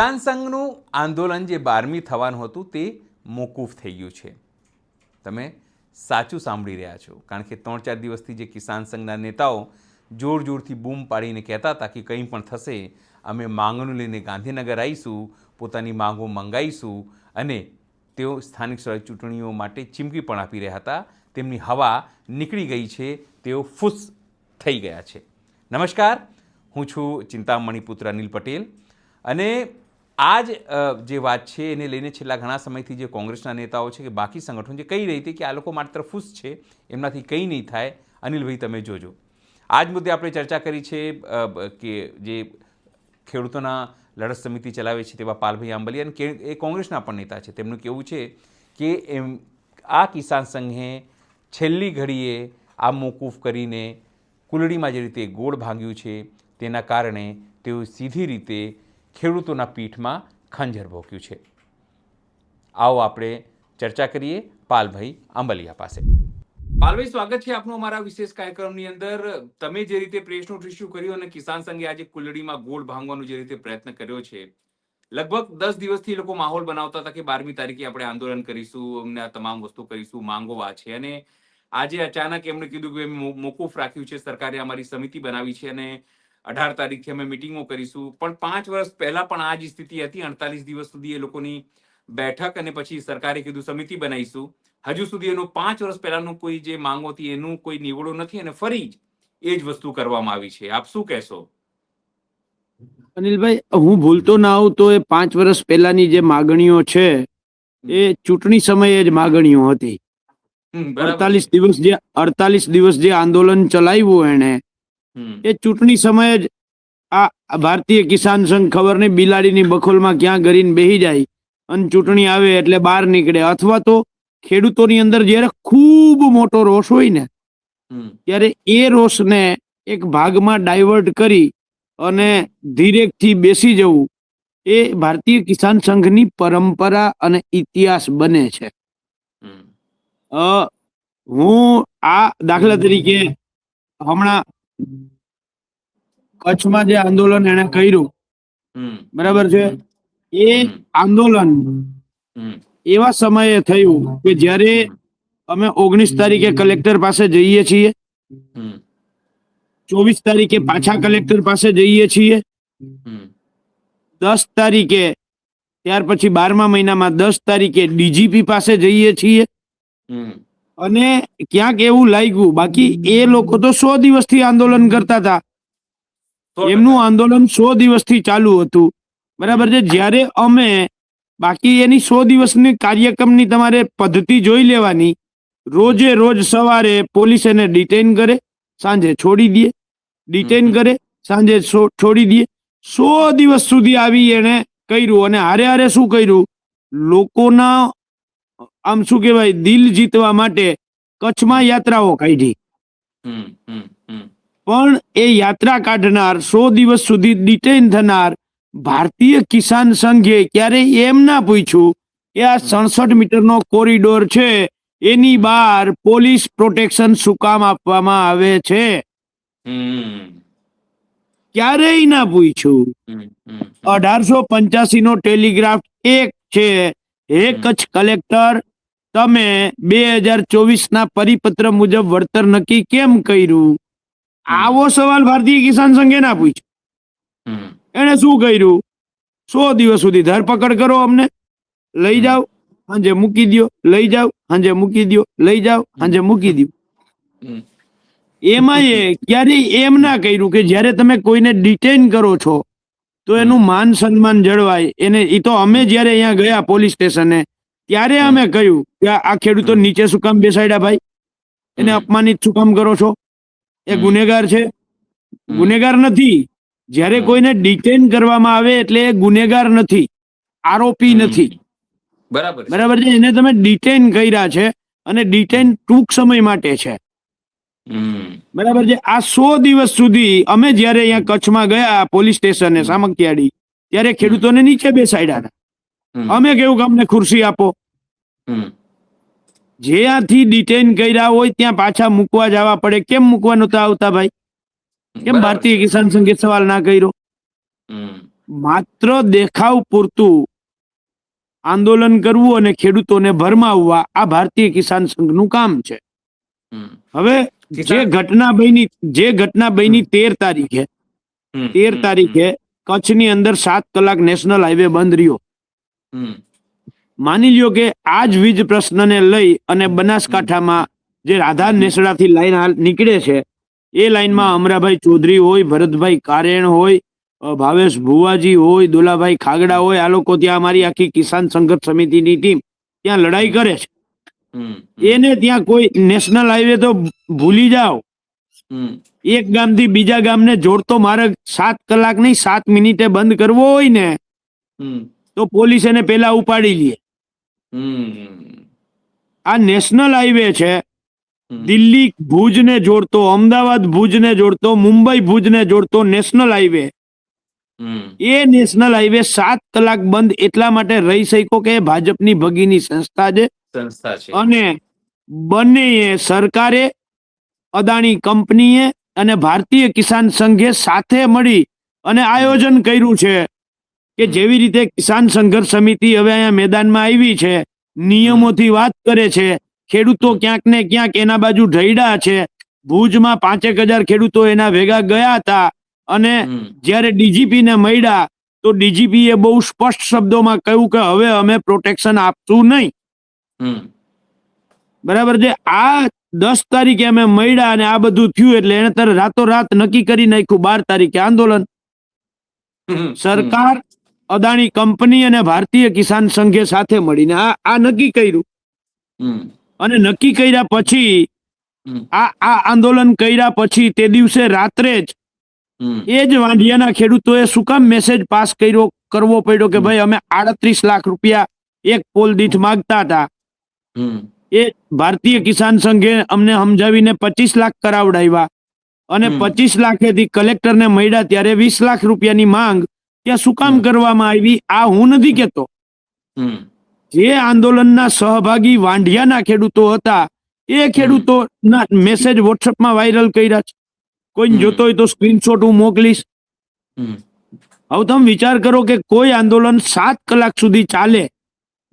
કિસાન સંઘનું આંદોલન જે બારમી થવાનું હતું તે મોકૂફ થઈ ગયું છે. તમે સાચું સાંભળી રહ્યા છો. કારણ કે ત્રણ ચાર દિવસથી જે કિસાન સંઘના નેતાઓ જોર જોરથી બૂમ પાડીને કહેતા હતા કે કંઈ પણ થશે, અમે માંગણું લઈને ગાંધીનગર આવીશું, પોતાની માંગો મંગાવીશું અને તેઓ સ્થાનિક સ્વરાજ ચૂંટણીઓ માટે ચીમકી પણ આપી રહ્યા હતા. તેમની હવા નીકળી ગઈ છે, તેઓ ફૂસ થઈ ગયા છે. નમસ્કાર, હું છું ચિંતામણી પુત્ર અનિલ પટેલ અને આ જ જે વાત છે એને લઈને છેલ્લા ઘણા સમયથી જે કોંગ્રેસના નેતાઓ છે કે બાકી સંગઠન જે કહી રહી હતી કે આ લોકો માત્ર ફૂસ છે, એમનાથી કંઈ નહીં થાય. અનિલભાઈ, તમે જોજો. આ જ મુદ્દે આપણે ચર્ચા કરી છે કે જે ખેડૂતોના લડત સમિતિ ચલાવે છે તેવા પાલભાઈ આંબલિયા અને એ કોંગ્રેસના પણ નેતા છે. તેમનું કેવું છે કે એમ, આ કિસાન સંઘે છેલ્લી ઘડીએ આ મોકૂફ કરીને કુલડીમાં જે રીતે ગોળ ભાંગ્યું છે, તેના કારણે તેઓ સીધી રીતે ખેડૂતોના પીઠમાં ખંજર ભોક્યું છે. આવો આપણે ચર્ચા કરીએ પાલભાઈ આંબલિયા પાસે. પાલભાઈ, સ્વાગત છે આપનું અમારા વિશેષ કાર્યક્રમની અંદર. તમે જે રીતે પ્રેસનું ઇસ્યુ કર્યું અને કિસાન સંઘે આજે કુલડીમાં ગોળ ભાંગવાનો જે રીતે પ્રયત્ન કર્યો છે, લગભગ દસ દિવસથી લોકો માહોલ બનાવતા હતા કે બારમી તારીખે આપણે આંદોલન કરીશું, અમને આ તમામ વસ્તુ કરીશું, માંગો આ છે. અને આજે અચાનક એમણે કીધું કે મોકૂફ રાખ્યું છે, સરકારે અમારી સમિતિ બનાવી છે અને અઢાર તારીખથી અમે મિટિંગો કરીશું. પણ પાંચ વર્ષ પહેલા પણ આ જ સ્થિતિ હતી. અડતાલીસ દિવસ સુધી એ લોકોની બેઠક અને પછી સરકારે કીધું સમિતિ બનાવીશું. હજુ સુધી એનું પાંચ વર્ષ પહેલાનું કોઈ જે માંગો હતી એનું કોઈ નિવડો નથી અને ફરી જ એ જ વસ્તુ કરવામાં આવી છે. આપ શું કહેશો? અનિલભાઈ હું ભૂલતો ના આવું તો એ પાંચ વર્ષ પહેલાની જે માગણીઓ છે એ ચૂંટણી સમયે જ માગણીઓ હતી. અડતાલીસ દિવસ જે અડતાલીસ દિવસ જે આંદોલન ચલાવ્યું એને એ ચૂંટણી સમયે જ આ ભારતીય કિસાન સંઘ ખબર નહીં બિલાડીની બખોલમાં ક્યાં ગરીને બેહી જાય અને ચૂંટણી આવે એટલે બહાર નીકળે. અથવા તો ખેડૂતોની અંદર જ્યારે ખૂબ મોટો રોષ હોય ને ત્યારે એ રોષને એક ભાગમાં ડાયવર્ટ કરી અને ધીરેકથી બેસી જવું એ ભારતીય કિસાન સંઘની પરંપરા અને ઇતિહાસ બને છે. અ, હું આ દાખલા તરીકે હમણાં કચ્છમાં જે આંદોલન એને કર્યું બરાબર છે? એ આંદોલન એવા સમયે થયું કે જ્યારે અમે ઓગણીસ તારીખે કલેક્ટર પાસે જઈએ છીએ ચોવીસ તારીખે પાછા કલેક્ટર પાસે જઈએ છીએ દસ તારીખે ત્યાર પછી બારમા મહિનામાં દસ તારીખે ડીજીપી પાસે જઈએ છીએ અને ક્યાંક એવું લાગ્યું. બાકી એ લોકો તો સો દિવસથી આંદોલન કરતા હતા. એમનું આંદોલન સો દિવસથી ચાલુ હતું. બરાબર છે? જ્યારે અમે બાકી એની સો દિવસની કાર્યક્રમની તમારે પદ્ધતિ જોઈ લેવાની. રોજે રોજ સવારે પોલીસ એને ડિટેન કરે સાંજે છોડી દે ડિટેન કરે સાંજે છોડી દે. સો દિવસ સુધી આવી એને કર્યું. અને હારે હારે શું કર્યું? લોકોના આમ શું કહેવાય દિલ જીતવા માટે કચ્છમાં યાત્રાઓ કાઢી. પણ એ યાત્રા કાઢનાર સો દિવસ સુધી ડિટેન થનાર ભારતીય કિસાન સંઘે ક્યારેય એમ ના પૂછ્યું કે આ સડસઠ મીટરનો કોરિડોર છે એની બહાર પોલીસ પ્રોટેક્શન શું કામ આપવામાં આવે છે? ક્યારેય ના પૂછ્યું. અઢારસો પંચ્યાસી નો ટેલિગ્રાફ એક છે. હે કચ્છ કલેક્ટર તમે બે હજાર ચોવીસ ના પરિપત્ર મુજબ વળતર નક્કી કેમ કર્યું? આવો સવાલ ભારતીય કિસાન સંઘે ના પૂછ્યો એને શું કર્યું? સો દિવસ સુધી ધરપકડ કરો અમને. લઈ જાઓ સાંજે મૂકી દો લઈ જાઓ સાંજે મૂકી દો લઈ જાઓ સાંજે મૂકી હમ, એમાં એ ક્યારેય એમ ના કર્યું કે જ્યારે તમે કોઈને ડિટેન કરો છો તો એનું માન સન્માન જળવાય. એને એ તો અમે જ્યારે અહીંયા ગયા પોલીસ સ્ટેશને ત્યારે અમે કહ્યું કે આ ખેડૂતો નીચે શું કામ બેસાડ્યા ભાઈ? એને અપમાનિત શું કામ કરો છો? એ ગુનેગાર છે. ગુનેગાર નથી. જ્યારે કોઈને ડિટેન કરવામાં આવે એટલે એ ગુનેગાર નથી. આરોપી નથી. બરાબર બરાબર છે? એને તમે ડિટેન કર્યા છે અને ડિટેન ટૂંક સમય માટે છે. બરાબર છે? આ સો દિવસ સુધી અમે જ્યારે અહીંયા કચ્છમાં ગયા પોલીસ સ્ટેશને સામખિયાળી ત્યારે ખેડૂતોને નીચે બેસાડ્યા અમે કેવું કે અમને ખુરશી આપો. જ્યાંથી ડિટેન કર્યા હોય ત્યાં પાછા મૂકવા જવા પડે. કેમ મૂકવા નહોતા આવતા ભાઈ? કેમ ભારતીય કિસાન સંઘે સવાલ ના કર્યો? માત્ર દેખાવ પૂરતું આંદોલન કરવું અને ખેડૂતોને ભરમાવવા આ ભારતીય કિસાન સંઘનું કામ છે. હવે જે ઘટના બની જે ઘટના બની તેર તારીખે તેર તારીખે કચ્છની અંદર સાત કલાક નેશનલ હાઈવે બંધ રહ્યો. હમ, માની લ્યો કે આ જ વીજ પ્રશ્નને લઈ અને બનાસકાંઠામાં જે રાધા નેસડાથી લાઈન હાલ નીકળે છે એ લાઈનમાં અમરાભાઈ ચૌધરી હોય ભરતભાઈ કારેણ હોય ભાવેશ ભુવાજી હોય દોલાભાઈ ખાગડા હોય આ લોકો ત્યાં અમારી આખી કિસાન સંઘર્ષ સમિતિની ટીમ ત્યાં લડાઈ કરે છે. એને ત્યાં કોઈ નેશનલ હાઈવે તો ભૂલી જાઓ. હમ, એક ગામથી બીજા ગામને જોડતો માર્ગ સાત કલાક નહીં સાત મિનિટે બંધ કરવો હોય ને તો પોલીસ એને પેલા ઉપાડી લે. આ નેશનલ હાઈવે છે. દિલ્હી ભુજને જોડતો અમદાવાદ ભુજને જોડતો મુંબઈ ભુજને જોડતો નેશનલ હાઈવે. એ નેશનલ હાઈવે સાત કલાક બંધ એટલા માટે રહી શક્યો કે ભાજપની ભગીની સંસ્થા છે. સંસ્થા છે. અને બંને સરકારે અદાણી કંપનીએ અને ભારતીય કિસાન સંઘે સાથે મળી અને આયોજન કર્યું છે. કે જેવી રીતે કિસાન સંઘર્ષ સમિતિ હવે અહીંયા મેદાનમાં આવી છે નિયમોથી વાત કરે છે ખેડૂતો ક્યાંક ને ક્યાંક એના બાજુ ઢૈડા છે ભુજમાં પાંચેક હજાર ખેડૂતો એના ભેગા ગયા હતા અને જ્યારે ડીજીપી ને મળ્યા તો ડીજીપી એ બહુ સ્પષ્ટ શબ્દોમાં કહ્યું કે હવે અમે પ્રોટેક્શન આપશું નહીં. બરાબર છે? આ દસ તારીખે અમે મળ્યા અને આ બધું થયું એટલે એને રાતો રાતોરાત નક્કી કરી નાખ્યું બાર તારીખે આંદોલન. સરકાર અદાણી કંપની અને ભારતીય કિસાન સંઘે સાથે મળીને આ નક્કી કર્યું. અને નક્કી કર્યા પછી આ આ આંદોલન કર્યા પછી તે દિવસે રાત્રે જ એ જ વાંઢિયાના ખેડૂતોએ શું કામ મેસેજ પાસ કર્યો કરવો પડ્યો કે ભાઈ અમે આડત્રીસ લાખ રૂપિયા એક પોલ દીઠ માંગતા હતા. એ ભારતીય કિસાન સંઘે અમને સમજાવીને પચીસ લાખ કરાવડાવ્યા. અને. પચીસ લાખેથી કલેક્ટરને મળ્યા ત્યારે વીસ લાખ રૂપિયાની માંગ ત્યાં શું કામ કરવામાં આવી? આ હું નથી કેતો જે આંદોલનના સહભાગી વાંઢિયાના ખેડૂતો હતા એ ખેડૂતોના મેસેજ વોટ્સઅપમાં વાયરલ કર્યા છે. કોઈ. જોતો હોય તો સ્ક્રીનશોટ હું મોકલીશ. હવે તમે વિચાર કરો કે કોઈ આંદોલન સાત કલાક સુધી ચાલે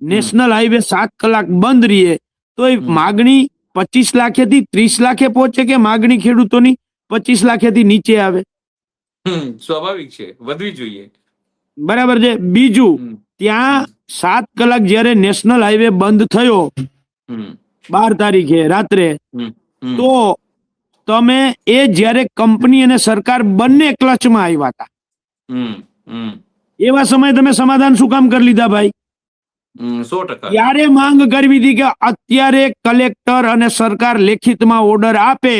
નેશનલ હાઈવે સાત કલાક બંધ રહીએ તો એ માગણી પચીસ લાખેથી ત્રીસ લાખે પહોંચે કે માગણી ખેડૂતોની પચીસ લાખેથી નીચે આવે? સ્વાભાવિક છે. વધવી જોઈએ. બરાબર છે. બીજું ત્યાં સાત કલાક જયારે નેશનલ હાઈવે બંધ થયો બાર તારીખે રાત્રે તો તમે એ જ્યારે કંપની અને સરકાર બંને ક્લચમાં આવ્યા હતા. એવા સમયે તમે સમાધાન શું કામ કરી લીધા ભાઈ? સો ટકા. ત્યારે માંગ કરવી હતી કે અત્યારે કલેક્ટર અને સરકાર લેખિતમાં ઓર્ડર આપે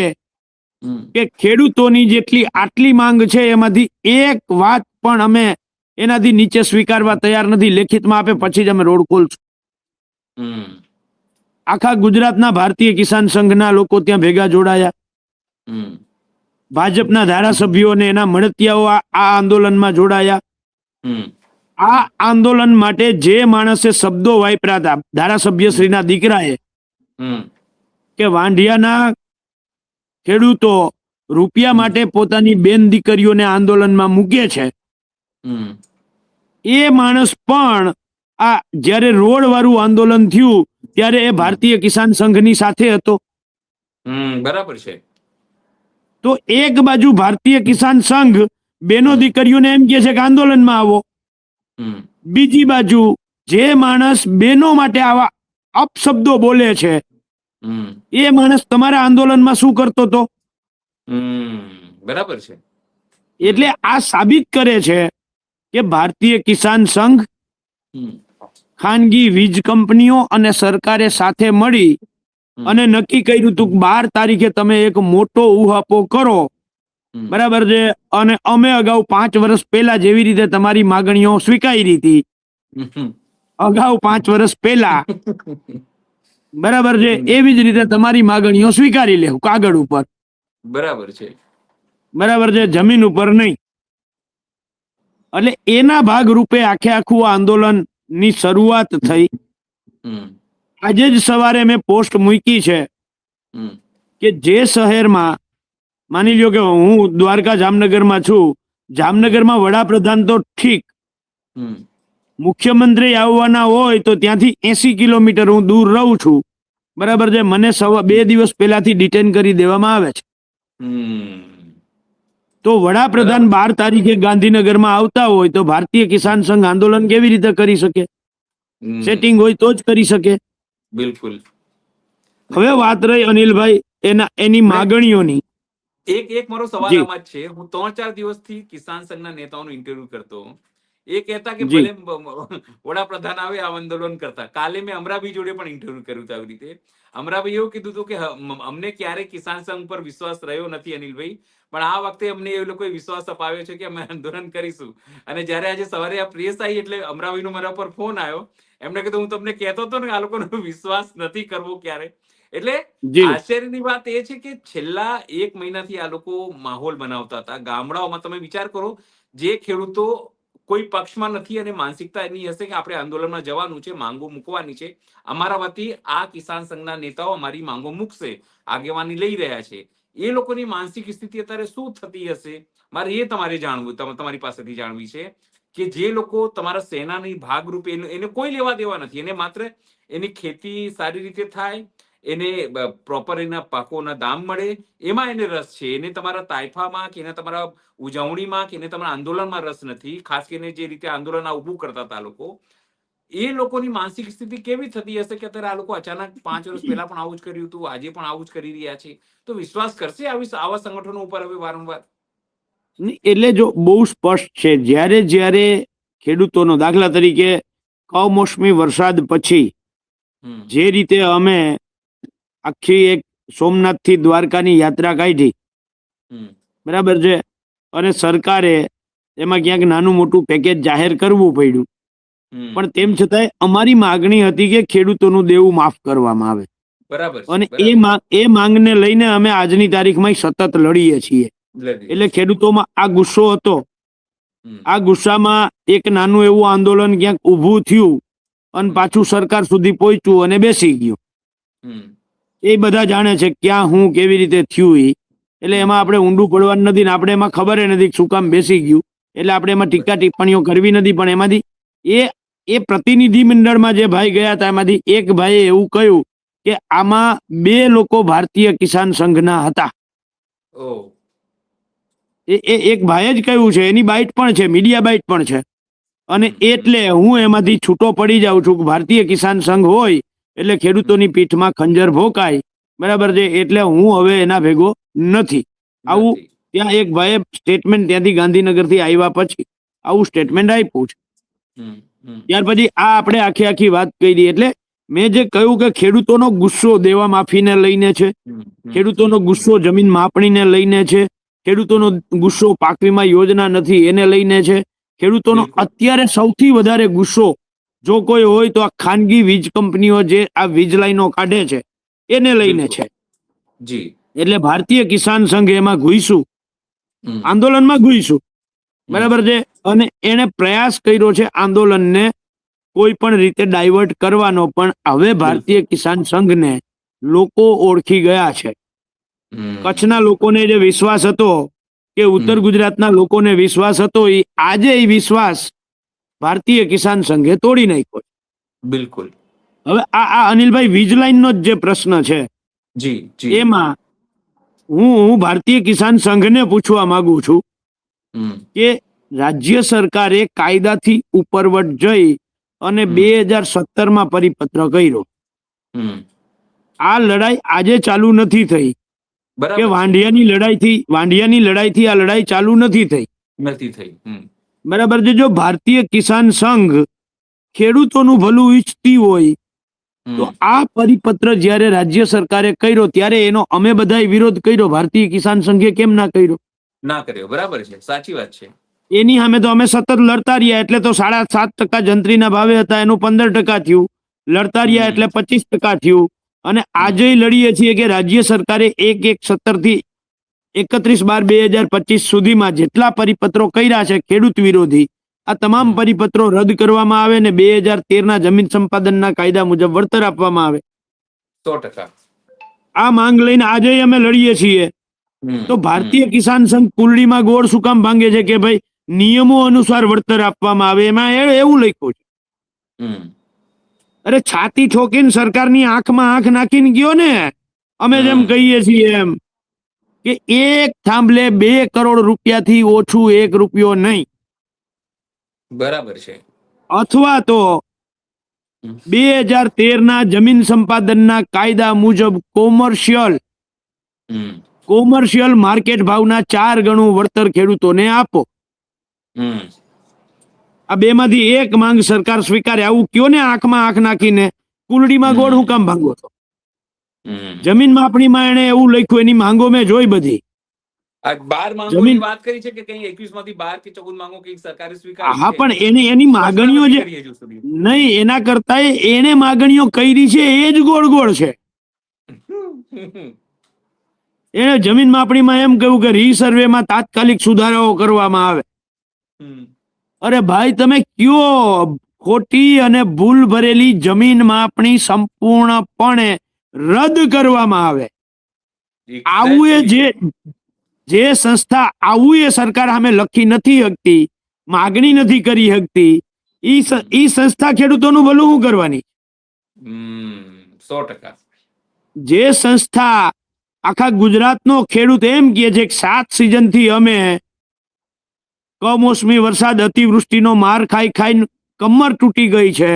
કે ખેડૂતોની જેટલી આટલી માંગ છે એમાંથી એક વાત પણ અમે એનાથી નીચે સ્વીકારવા તૈયાર નથી. લેખિતમાં આપે પછી જ અમે રોડ ખોલશું આખા ગુજરાતના ભારતીય કિસાન સંઘના લોકો ત્યાં ભેગા જોડાયા. ભાજપના ધારાસભ્યો અને એના મળતિયાઓ આ આંદોલનમાં જોડાયા. હમ, આ આંદોલન માટે જે માણસે શબ્દો વાપર્યા હતા ધારાસભ્યશ્રીના દીકરાએ હમ, કે વાંઢિયાના ખેડૂતો રૂપિયા માટે પોતાની બેન દીકરીઓને આંદોલનમાં મૂકે છે. એ માણસ પણ આ જ્યારે રોડ વાળું આંદોલન થયું ત્યારે એ ભારતીય કિસાન સંઘની સાથે હતો. બરાબર છે. તો એક બાજુ ભારતીય કિસાન સંઘ બેનો દીકરીઓને એમ કે છે કે આંદોલનમાં આવો. બીજી બાજુ જે માણસ બેનો માટે આવા અપશબ્દો બોલે છે એ માણસ તમારા આંદોલનમાં શું કરતો હતો? બરાબર છે. એટલે આ સાબિત કરે છે કે ભારતીય કિસાન સંઘ ખાનગી વીજ કંપનીઓ અને સરકારે સાથે મળી અને નક્કી કર્યું હતું બાર તારીખે તમે એક મોટો ઉહાપો કરો. બરાબર છે? અને અમે અગાઉ પાંચ વર્ષ પહેલા જેવી રીતે તમારી માગણીઓ સ્વીકારી હતી. અગાઉ પાંચ વર્ષ પહેલા બરાબર છે? એવી જ રીતે તમારી માગણીઓ સ્વીકારી લેવું કાગળ ઉપર. બરાબર છે. બરાબર છે? જમીન ઉપર નહીં. એટલે એના ભાગ રૂપે આખે આખું આંદોલનની શરૂઆત થઈ. આજે જ સવારે મેં પોસ્ટ મૂકી છે કે જે શહેરમાં માની લ્યો કે હું દ્વારકા જામનગરમાં છું જામનગરમાં વડાપ્રધાન તો ઠીક. મુખ્યમંત્રી આવવાના હોય તો ત્યાંથી એસી કિલોમીટર હું દૂર રહું છું. બરાબર છે? મને સવા બે દિવસ પહેલાથી ડિટેન કરી દેવામાં આવે છે. તો વડાપ્રધાન બાર તારીખે ગાંધીનગરમાં આવતા હોય તો ભારતીય કિસાન સંઘ આંદોલન કેવી રીતે કરી શકે? સેટિંગ હોય તો જ કરી શકે. બિલકુલ. હવે વાત રહી અનિલભાઈ એના એની માગણીઓની. એક એક મારો સવાલ આમાં છે. હું ત્રણ ચાર દિવસથી કિસાન સંઘના નેતાઓનું ઇન્ટરવ્યુ કરતો. એ કહેતા કે. ભલે વડાપ્રધાન આવે આ આંદોલન કરતા. કાલે મેં અમરાભાઈ જોડે પણ ઇન્ટરવ્યુ કર્યું હતું આવી રીતે. અમરાભાઈ એવું કીધું હતું કે અમને ક્યારે કિસાન સંઘ પર વિશ્વાસ રહ્યો નથી અનિલભાઈ. પણ આ વખતે અમને એ લોકોએ વિશ્વાસ અપાવ્યો છે કે અમે આંદોલન કરીશું. અને જ્યારે આજે સવારે આ પ્રેસ આવી એટલે અમરાભાઈનો મારા પર ફોન આવ્યો એમને કીધું હું તમને કહેતો હતો ને આ લોકોનો વિશ્વાસ નથી કરવો ક્યારે. એટલે આશ્ચર્યની વાત એ છે કે છેલ્લા એક મહિનાથી આ લોકો માહોલ બનાવતા હતા. ગામડાઓમાં તમે વિચાર કરો જે ખેડૂતો કોઈ પક્ષમાં નથી અને માનસિકતા એની હશે કે આપણે આંદોલનમાં જવાનું છે, માંગો મૂકવાની છે. અમારા વતી આ કિસાન સંઘના નેતાઓ અમારી માંગો મૂકશે, આગેવાની લઈ રહ્યા છે. એ લોકોની માનસિક સ્થિતિ અત્યારે શું થતી હશે? મારે એ તમારે જાણવું, તમ- તમારી પાસેથી જાણવી છે કે જે લોકો તમારા સેનાની ભાગરૂપે એને કોઈ લેવા દેવા નથી. એને માત્ર એની ખેતી સારી રીતે થાય એને પ્રોપર એના પાકોના દામ મળે એમાં એને રસ છે. એને તમારા તાયફામાં કે એના તમારા ઉજવણીમાં કે એને તમારા આંદોલનમાં રસ નથી. ખાસ કરીને જે રીતે આંદોલન આ ઊભું કરતા હતા લોકો એ લોકોની માનસિક સ્થિતિ કેવી થતી હશે કે અત્યારે આ લોકો અચાનક પાંચ વર્ષ પહેલા પણ આવું જ કર્યું હતું આજે પણ આવું જ કરી રહ્યા છે? તો વિશ્વાસ કરશે આવી આવા સંગઠનો ઉપર હવે વારંવાર? એટલે જો બહુ સ્પષ્ટ છે. જ્યારે જ્યારે ખેડૂતોનો દાખલા તરીકે કમોસમી વરસાદ પછી જે રીતે અમે આખી એક સોમનાથથી દ્વારકાની યાત્રા કાઢી. બરાબર છે? અને સરકારે એમાં ક્યાંક નાનું મોટું પેકેજ જાહેર કરવું પડ્યું. પણ તેમ છતાંય અમારી માગણી હતી કે ખેડૂતોનું દેવું માફ કરવામાં આવે. બરાબર અને એ એ માંગને લઈને અમે આજની તારીખમાં સતત લડીએ છીએ. એટલે ખેડૂતોમાં આ ગુસ્સો હતો. આ ગુસ્સામાં એક નાનું એવું આંદોલન ક્યાંક ઊભું થયું અને પાછું સરકાર સુધી પહોંચ્યું અને બેસી ગયું. એ બધા જાણે છે ક્યાં હું કેવી રીતે થયું એ એટલે એમાં આપણે ઊંડું પડવાનું નથી ને આપણે એમાં ખબર નથી કે શું કામ બેસી ગયું. એટલે આપણે એમાં ટીકા ટિપ્પણીઓ કરવી નથી પણ એમાંથી એ એ પ્રતિનિધિ મંડળમાં જે ભાઈ ગયા હતા એમાંથી એક ભાઈએ એવું કહ્યું કે આમાં બે લોકો ભારતીય કિસાન સંઘના હતા. એ એ એક ભાઈએ જ કહ્યું છે એની બાઇટ પણ છે મીડિયા બાઇટ પણ છે. અને એટલે હું એમાંથી છૂટો પડી જાઉં છું કે ભારતીય કિસાન સંઘ હોય એટલે ખેડૂતોની પીઠમાં ખંજર ભોકાય બરાબર છે? એટલે હું હવે એના ભેગો નથી. આવું ત્યાં એક ભાઈએ સ્ટેટમેન્ટ ત્યાંથી ગાંધીનગરથી આવ્યા પછી આવું સ્ટેટમેન્ટ આપ્યું છે. ત્યાર પછી આ આપણે આખી આખી વાત કરી એટલે મેં જે કહ્યું કે ખેડૂતોનો ગુસ્સો દેવા માફીને લઈને છે ખેડૂતોનો ગુસ્સો જમીન માપણીને લઈને છે ખેડૂતોનો ગુસ્સો પાક વીમા યોજના નથી એને લઈને છે ખેડૂતોનો અત્યારે સૌથી વધારે ગુસ્સો જો કોઈ હોય તો આ ખાનગી વીજ કંપનીઓ જે આ વીજ લાઈનો કાઢે છે એને લઈને છે. જી. એટલે ભારતીય કિસાન સંઘ એમાં ઘૂઈશું આંદોલનમાં ઘૂઈશું બરાબર છે? અને એને પ્રયાસ કર્યો છે આંદોલનને કોઈ પણ રીતે ડાયવર્ટ કરવાનો પણ હવે ભારતીય કિસાન સંઘને લોકો ઓળખી ગયા છે. કચ્છના લોકોને જે વિશ્વાસ હતો કે ઉત્તર ગુજરાતના લોકોને વિશ્વાસ હતો એ આજે એ વિશ્વાસ ભારતીય કિસાન સંઘે તોડી નાખ્યો છે. બિલકુલ. હવે આ આ અનિલભાઈ વીજ લાઈનનો જ જે પ્રશ્ન છે જી જી. એમાં હું હું ભારતીય કિસાન સંઘને પૂછવા માંગુ છું કે રાજ્ય સરકારે કાયદાથી ઉપરવટ જઈ અને બે હજાર સત્તરમાં પરિપત્ર કર્યો. આ લડાઈ આજે ચાલુ નથી થઈ. કે. વાંઢિયાની લડાઈથી વાંઢિયાની લડાઈથી આ લડાઈ ચાલુ નથી થઈ. નથી થઈ. બરાબર છે જો ભારતીય કિસાન સંઘ ખેડૂતોનું ભલું ઈચ્છતી હોય તો આ પરિપત્ર જ્યારે રાજ્ય સરકારે કર્યો ત્યારે એનો અમે બધા વિરોધ કર્યો ભારતીય કિસાન સંઘે કેમ ના કર્યો? ના કર્યો બરાબર છે સાચી વાત છે. એની સામે તો અમે સતત લડતા રહ્યા એટલે તો સાડા સાત ટકા જંત્રીના ભાવે હતા એનું પંદર ટકા થયું. લડતા રહ્યા એટલે પચીસ ટકા થયું. અને આજે લડીએ છીએ કે રાજ્ય સરકારે એક એક સત્તરથી એકત્રીસ બાર બે હજાર પચીસ સુધીમાં જેટલા પરિપત્રો કર્યા છે ખેડૂત વિરોધી આ તમામ પરિપત્રો રદ કરવામાં આવે ને બે હજાર તેરના જમીન સંપાદનના કાયદા મુજબ વળતર આપવામાં આવે. સો ટકા. આ માંગ લઈને આજે અમે લડીએ છીએ. તો ભારતીય કિસાન સંઘ કુલડીમાં ગોળ શું કામ ભાંગે છે કે ભાઈ નિયમો અનુસાર વળતર આપવામાં આવે એમાં એવું લખ્યું છે. અરે છાતી ઠોકીને સરકારની આંખમાં આંખ નાખીને ગયો ને અમે જેમ કહીએ છીએ એમ. કે એક થાંભલે બે કરોડ રૂપિયાથી ઓછું એક રૂપિયો નહીં. બરાબર છે. અથવા તો બે હજાર તેર ના જમીન સંપાદનના કાયદા મુજબ કોમર્શિયલ કોમર્શિયલ માર્કેટ ભાવના ચાર ગણું વળતર ખેડૂતોને આપો. આ બેમાંથી એક માંગ સરકાર સ્વીકારે. આવું કયો ને આંખમાં આંખ નાખીને? કુલડીમાં ગોળ હું કામ ભાંગો છો. જમીન માપણીમાં એને એવું લખ્યું એની માંગો મેં જોઈ બધી. બાર માંગોની જમીન- વાત કરી છે કે કઈ એકવીસમાંથી બાર કે ચૌદ માંગો કઈ સરકારે સ્વીકારી હા પણ એની એની માગણીઓ જે. નહીં એના કરતા એને માગણીઓ કરી છે એ જ ગોળ ગોળ છે એને જમીન માપણીમાં એમ કહ્યું કે રીસર્વેમાં તાત્કાલિક સુધારાઓ કરવામાં આવે. અરે ભાઈ તમે કયો ખોટી અને ભૂલ ભરેલી જમીન માપણી સંપૂર્ણપણે રદ કરવામાં આવે. આવું એ જે જે સંસ્થા આવું એ સરકાર સામે લખી નથી શકતી માગણી નથી કરી શકતી ઈ ઈ સંસ્થા ખેડૂતોનું ભલું શું કરવાની? સો ટકા. જે સંસ્થા આખા ગુજરાતનો ખેડૂત એમ કહે છે કે સાત સિઝનથી અમે કમોસમી વરસાદ અતિવૃષ્ટિનો માર ખાઈ ખાઈને કમર તૂટી ગઈ છે.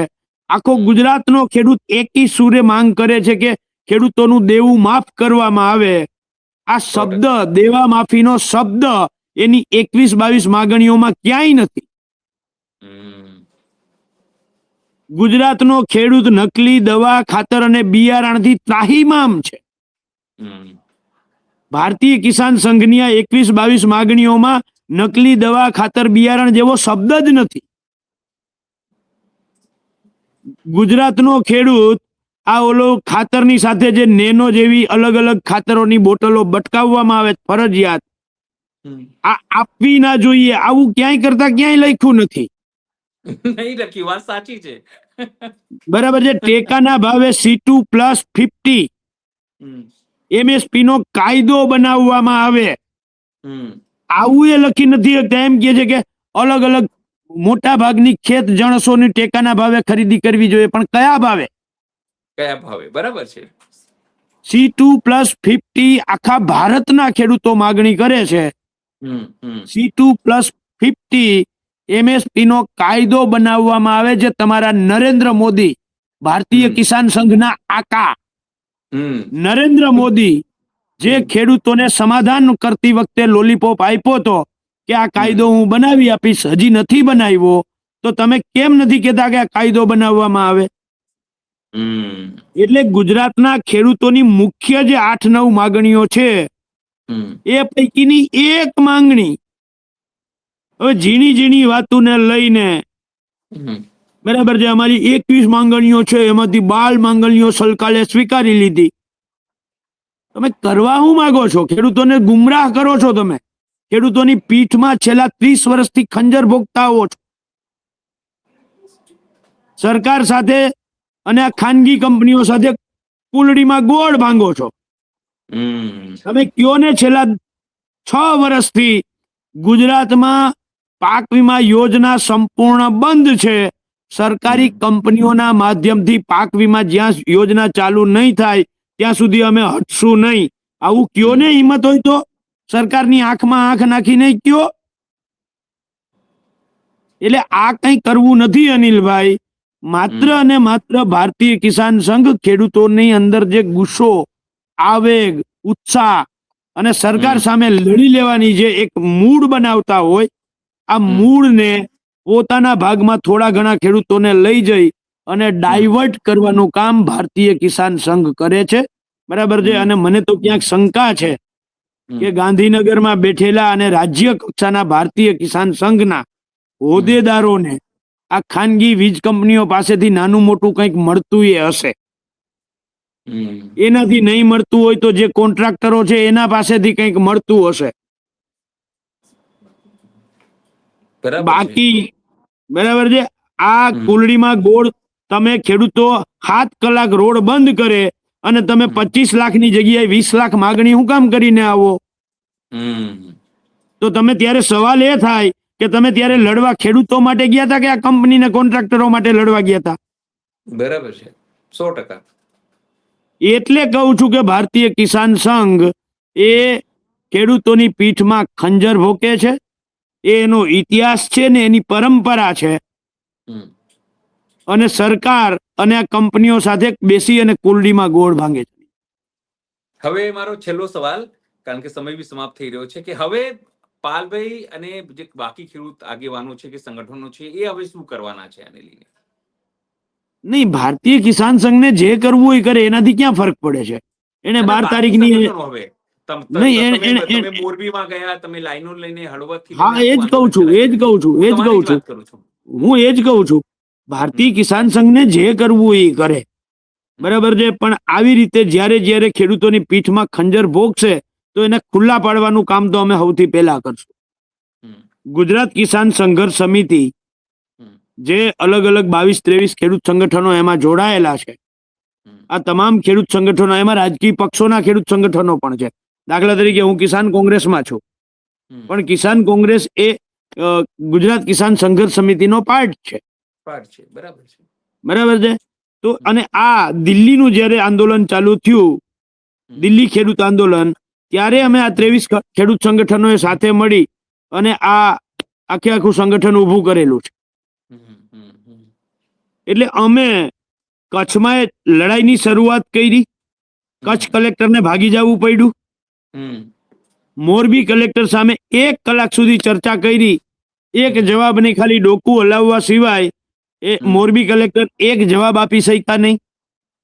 આખો ગુજરાતનો ખેડૂત એકી સુરે માંગ કરે છે કે ખેડૂતોનું દેવું માફ કરવામાં આવે. આ શબ્દ દેવા માફીનો શબ્દ એની એકવીસ બાવીસ માગણીઓમાં ક્યાંય નથી. ગુજરાતનો ખેડૂત નકલી દવા ખાતર અને બિયારણથી ત્રાહીમામ છે. ભારતીય કિસાન સંઘની આ એકવીસ બાવીસ માગણીઓમાં નકલી દવા ખાતર બિયારણ જેવો શબ્દ જ નથી. ગુજરાતનો ખેડૂત આ ઓલો ખાતરની સાથે જે નેનો જેવી અલગ અલગ ખાતરોની બોટલો બટકાવવામાં આવે ફરજિયાત. આ આપવી ના જોઈએ આવું ક્યાંય કરતા ક્યાંય લખ્યું નથી. નહીં લખ્યું વાત સાચી છે. બરાબર છે ટેકાના ભાવે C two plus fifty MSP નો કાયદો બનાવવામાં આવે. આવું એ લખી નથી શકતા એમ કે છે કે અલગ અલગ મોટા ભાગની ખેત જણસોની ટેકાના ભાવે ખરીદી કરવી જોઈએ પણ કયા ભાવે? કયા ભાવે? બરાબર છે? સી ટુ પ્લસ ફિફ્ટી આખા ભારતના ખેડૂતો માગણી કરે છે. C two plus fifty MSP નો કાયદો બનાવવામાં આવે છે તમારા નરેન્દ્ર મોદી ભારતીય કિસાન સંઘના આકા. નરેન્દ્ર મોદી જે ખેડૂતોને સમાધાન કરતી વખતે લોલીપોપ આપ્યો હતો કે આ કાયદો હું બનાવી આપીશ હજી નથી બનાવ્યો તો તમે કેમ નથી કહેતા કે આ કાયદો બનાવવામાં આવે? એટલે ગુજરાતના ખેડૂતોની મુખ્ય જે આઠ નવ માગણીઓ છે એ પૈકીની એક માંગણી. હવે ઝીણી ઝીણી વાતોને લઈને બરાબર છે અમારી એકવીસ માંગણીઓ છે એમાંથી બાલ માંગણીઓ સરકારે સ્વીકારી લીધી. તમે કરવા શું માંગો છો? ખેડૂતોને ગુમરાહ કરો છો તમે? ખેડૂતોની પીઠમાં છેલ્લા ત્રીસ વર્ષથી ખંજર ભોગતા આવો છો. સરકાર સાથે અને આ ખાનગી કંપનીઓ સાથે કુલડીમાં ગોળ ભાંગો છો. તમે કયો ને છેલ્લા છ વર્ષથી ગુજરાતમાં પાક વીમા યોજના સંપૂર્ણ બંધ છે. સરકારી કંપનીઓના માધ્યમથી પાક વીમા જ્યાં યોજના ચાલુ નહીં થાય ત્યાં સુધી અમે હટશું નહીં. આવું કયો ને હિંમત હોય તો સરકારની આંખમાં આંખ નાખીને કયો. એટલે આ કંઈ કરવું નથી અનિલભાઈ. માત્ર અને માત્ર ભારતીય કિસાન સંઘ ખેડૂતોની અંદર જે ગુસ્સો આવેગ ઉત્સાહ અને સરકાર સામે લડી લેવાની જે એક મૂડ બનાવતા હોય આ મૂળને પોતાના ભાગમાં થોડા ઘણા ખેડૂતોને લઈ જઈ અને ડાયવર્ટ કરવાનું કામ ભારતીય કિસાન સંઘ કરે છે. બરાબર છે? અને મને તો ક્યાંક શંકા છે કે ગાંધીનગરમાં બેઠેલા અને રાજ્ય કક્ષાના ભારતીય કિસાન સંઘના હોદ્દેદારોને આ ખાનગી વીજ કંપનીઓ પાસેથી નાનું મોટું કંઈક મળતું એ હશે. એનાથી નહીં મળતું હોય તો જે કોન્ટ્રાક્ટરો છે એના પાસેથી કંઈક મળતું હશે. બાકી બરાબર છે? આ. કુલડીમાં ગોળ તમે ખેડૂતો સાત કલાક રોડ બંધ કરે અને તમે. પચીસ લાખની જગ્યાએ વીસ લાખ માગણી હું કામ કરીને આવો? તો તમે ત્યારે સવાલ એ થાય કે તમે ત્યારે લડવા ખેડૂતો માટે ગયા હતા કે આ કંપનીને કોન્ટ્રાક્ટરો માટે લડવા ગયા હતા? બરાબર છે. સો ટકા. એટલે કહું છું કે ભારતીય કિસાન સંઘ એ ખેડૂતોની પીઠમાં ખંજર ભોકે છે એ એનો ઇતિહાસ છે ને એની પરંપરા છે. અને સરકાર અને આ કંપનીઓ સાથે બેસી અને કુલડીમાં ગોળ ભાંગે છે. હવે મારો છેલ્લો સવાલ કારણ કે સમય બી સમાપ્ત થઈ રહ્યો છે કે હવે પાલભાઈ અને જે બાકી ખેડૂત આગેવાનો છે કે સંગઠનો છે એ હવે શું કરવાના છે આને લઈને? નહીં ભારતીય કિસાન સંઘને જે કરવું એ કરે એનાથી ક્યાં ફરક પડે છે? એને બાર તારીખની હવે. તમ- ત- નહીં, એને- તમે- મોરબીમાં ગયા તમે લાઈનો લઈને હળવદથી હા એ જ કહું છું એ જ કહું છું. એ જ કહું છું. વાત કરું છું. હું એ જ કહું છું ભારતીય કિસાન સંઘને જે કરવું હોય એ કરે. બરાબર છે પણ આવી રીતે જ્યારે જ્યારે ખેડૂતોની પીઠમાં ખંજર ભોગશે તો એને ખુલ્લા પાડવાનું કામ તો અમે સૌથી પહેલા કરશું. ગુજરાત કિસાન સંઘર્ષ સમિતિ જે અલગ અલગ બાવીસ ત્રેવીસ ખેડૂત સંગઠનો એમાં જોડાયેલા છે. આ તમામ ખેડૂત સંગઠનો એમાં રાજકીય પક્ષોના ખેડૂત સંગઠનો પણ છે. દાખલા તરીકે હું કિસાન કોંગ્રેસમાં છું. પણ કિસાન કોંગ્રેસ એ ગુજરાત કિસાન સંઘર્ષ સમિતિનો પાર્ટ છે. પાર્ટ છે. બરાબર છે. બરાબર છે? તો અને આ દિલ્હીનું જ્યારે આંદોલન ચાલુ થયું દિલ્હી ખેડૂત આંદોલન ત્યારે અમે આ ત્રેવીસ ખેડૂત સંગઠનોએ સાથે મળી અને આ આખે આખું સંગઠન ઊભું કરેલું છે. એટલે અમે કચ્છમાં એ લડાઈની શરૂઆત કરી કચ્છ કલેક્ટરને ભાગી જવું પડ્યું મોરબી કલેક્ટર સામે એક કલાક સુધી ચર્ચા કરી એક જવાબને ખાલી ડોકું હલાવવા સિવાય એ મોરબી કલેક્ટર એક જવાબ આપી શકતા નહીં.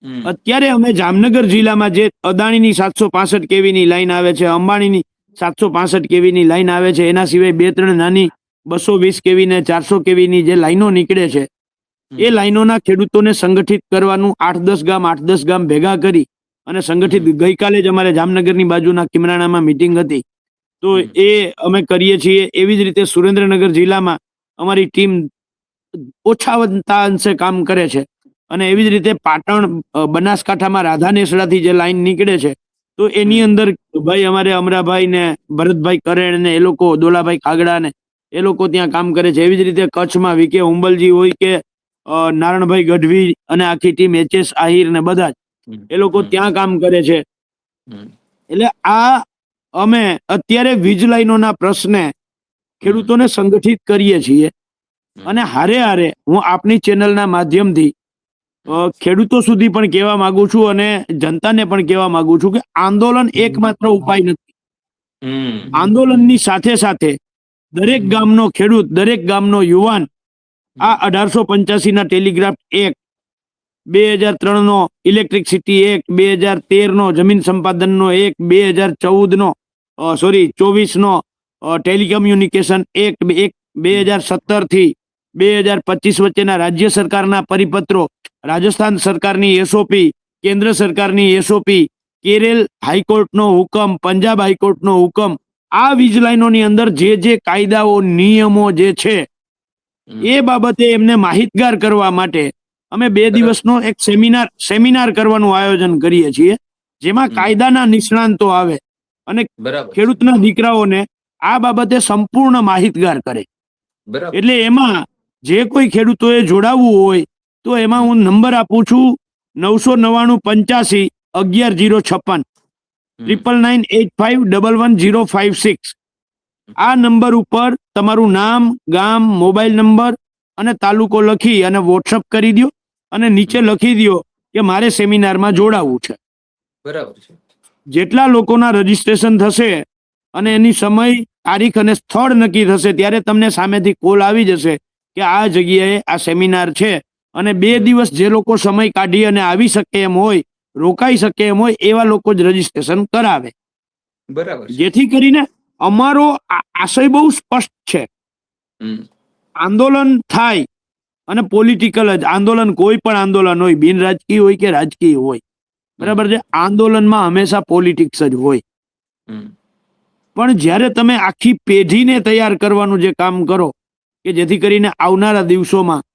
અત્યારે અમે જામનગર જિલ્લામાં જે અદાણીની સાતસો પાસઠ કેવીની લાઈન આવે છે અંબાણીની સાતસો પાસઠ કેવીની લાઈન આવે છે એના સિવાય બે ત્રણ નાની બસો વીસ કેવી ને ચારસો કેવીની જે લાઈનો નીકળે છે એ લાઈનોના ખેડૂતોને સંગઠિત કરવાનું આઠ દસ ગામ આઠ દસ ગામ ભેગા કરી અને સંગઠિત ગઈકાલે જ અમારે જામનગરની બાજુના કિમરાણામાં મિટિંગ હતી. તો એ અમે કરીએ છીએ એવી જ રીતે સુરેન્દ્રનગર જિલ્લામાં અમારી ટીમ ઓછા અંશે કામ કરે છે. અને એવી જ રીતે પાટણ બનાસકાંઠામાં રાધાનેસડાથી જે લાઈન નીકળે છે, તો એની અંદર ભાઈ અમારે અમરાભાઈ ને ભરતભાઈ કરેણ ને એ લોકો, દોલાભાઈ કાગડા ને એ લોકો ત્યાં કામ કરે છે. એવી જ રીતે કચ્છમાં વિકે હુંબલજી હોય કે નારણભાઈ ગઢવી અને આખી ટીમ એચએસ આહિર ને બધા જ, એ લોકો ત્યાં કામ કરે છે. એટલે આ અમે અત્યારે વીજ લાઈનોના પ્રશ્ને ખેડૂતોને સંગઠિત કરીએ છીએ. અને હારે હારે હું આપની ચેનલના માધ્યમથી ખેડૂતો સુધી પણ કહેવા માંગુ છું અને જનતાને પણ કહેવા માંગુ છું કે આંદોલન એકમાત્ર ઉપાય નથી. આંદોલનની સાથે સાથે દરેક ગામનો ખેડૂત દરેક ગામનો યુવાન આ અઢારસો પંચ્યાસી ના ટેલિગ્રાફ એક્ટ બે હજાર ત્રણ નો ઇલેક્ટ્રિસિટી એક્ટ બે હજાર તેર નો જમીન સંપાદનનો એક્ટ બે હજાર ચૌદ નો સોરી ચોવીસ નો ટેલિકમ્યુનિકેશન એક્ટ એક બે હજાર સત્તરથી બે હજાર પચીસ વચ્ચેના રાજ્ય સરકારના પરિપત્રો રાજસ્થાન સરકારની એસઓપી કેન્દ્ર સરકારની એસઓપી કેરેલ હાઈકોર્ટનો હુકમ પંજાબ હાઈકોર્ટનો હુકમ આ વીજ લાઈનોની અંદર જે જે કાયદાઓ નિયમો જે છે એ બાબતે એમને માહિતગાર કરવા માટે અમે બે દિવસનો એક સેમિનાર સેમિનાર કરવાનું આયોજન કરીએ છીએ જેમાં કાયદાના નિષ્ણાંતો આવે અને ખેડૂતના દીકરાઓને આ બાબતે સંપૂર્ણ માહિતગાર કરે. એટલે એમાં જે કોઈ ખેડૂતોએ જોડાવવું હોય તો એમાં હું નંબર આપું છું નવસો નવ્વાણું પંચ્યાસી અગિયાર જીરો છપ્પન. Triple nine eight five double one zero five six. આ નંબર ઉપર તમારું નામ ગામ મોબાઈલ નંબર અને તાલુકો લખી અને વોટ્સઅપ કરી દો અને નીચે લખી દો કે મારે સેમિનારમાં જોડાવવું છે. બરાબર છે. જેટલા લોકોના રજીસ્ટ્રેશન થશે અને એની સમય તારીખ અને સ્થળ નક્કી થશે ત્યારે તમને સામેથી કોલ આવી જશે કે આ જગ્યાએ આ સેમિનાર છે અને બે દિવસ જે લોકો સમય કાઢી અને આવી શકે એમ હોય રોકાઈ શકે એમ હોય એવા લોકો જ રજીસ્ટ્રેશન કરાવે. બરાબર જેથી કરીને અમારો આશય બહુ સ્પષ્ટ છે. આંદોલન થાય અને પોલિટિકલ જ આંદોલન કોઈ પણ આંદોલન હોય બિન રાજકીય હોય કે રાજકીય હોય. બરાબર છે? આંદોલનમાં હંમેશા પોલિટિક્સ જ હોય. પણ જ્યારે તમે આખી પેઢીને તૈયાર કરવાનું જે કામ કરો કે જેથી કરીને આવનારા દિવસોમાં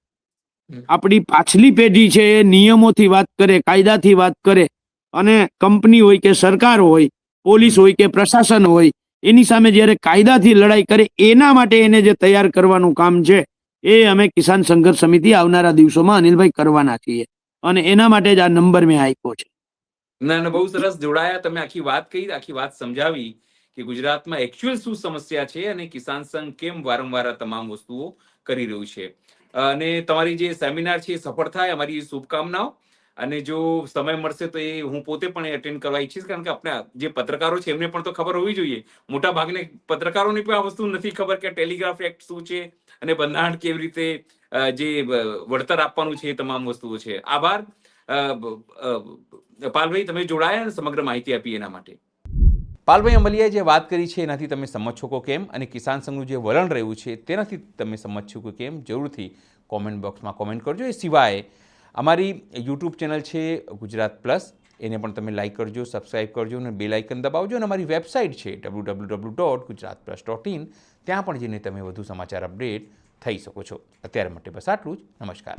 આપણી પાછલી પેઢી છે એ નિયમોથી વાત કરે કાયદાથી વાત કરે અને કંપની હોય કે સરકાર હોય પોલીસ હોય કે પ્રશાસન હોય એની સામે જ્યારે કાયદાથી લડાઈ કરે એના માટે એને જે તૈયાર કરવાનું કામ છે એ અમે કિસાન સંઘર્ષ સમિતિ આવનારા દિવસોમાં અનિલભાઈ કરવાના છીએ. અને એના માટે જ આ નંબર મેં આપ્યો છે. ના બહુ સરસ જોડાયા તમે આખી વાત કહી આખી વાત સમજાવી. કે ગુજરાતમાં એકચ્યુઅલ શું સમસ્યા છે અને કિસાન સંઘ કેમ વારંવાર આ તમામ વસ્તુઓ કરી રહ્યું છે? અને તમારી જે સેમિનાર છે એ સફળ થાય, અમારી શુભકામનાઓ. અને જો સમય મળશે તો એ હું પોતે પણ એટેન્ડ કરવા ઈચ્છીશ, કારણ કે આપણે જે પત્રકારો છે એમને પણ તો ખબર હોવી જોઈએ. મોટા ભાગને પત્રકારોને પણ આ વસ્તુ નથી ખબર કે ટેલિગ્રાફ એક્ટ શું છે અને બંધારણ કેવી રીતે જે વળતર આપવાનું છે એ તમામ વસ્તુઓ છે. આભાર. પાલભાઈ, તમે જોડાયા અને સમગ્ર માહિતી આપી એના માટે. પાલભાઈ અમલિયાએ જે વાત કરી છે, એનાથી તમે સમજ છો કે કેમ અને કિસાન સંઘનું જે વલણ રહ્યું છે, તેનાથી તમે સમજ છો કે કેમ? જરૂરથી કોમેન્ટ બોક્સમાં કોમેન્ટ કરજો. એ સિવાય અમારી યુટ્યુબ ચેનલ છે, ગુજરાત પ્લસ. એને પણ તમે લાઇક કરજો સબસ્ક્રાઈબ કરજો અને બેલ આઇકન દબાવજો. અને અમારી વેબસાઇટ છે W W W dot Gujarat plus dot in ત્યાં પણ જઈને તમે વધુ સમાચાર અપડેટ થઈ શકો છો. અત્યારે માટે બસ આટલું જ. નમસ્કાર.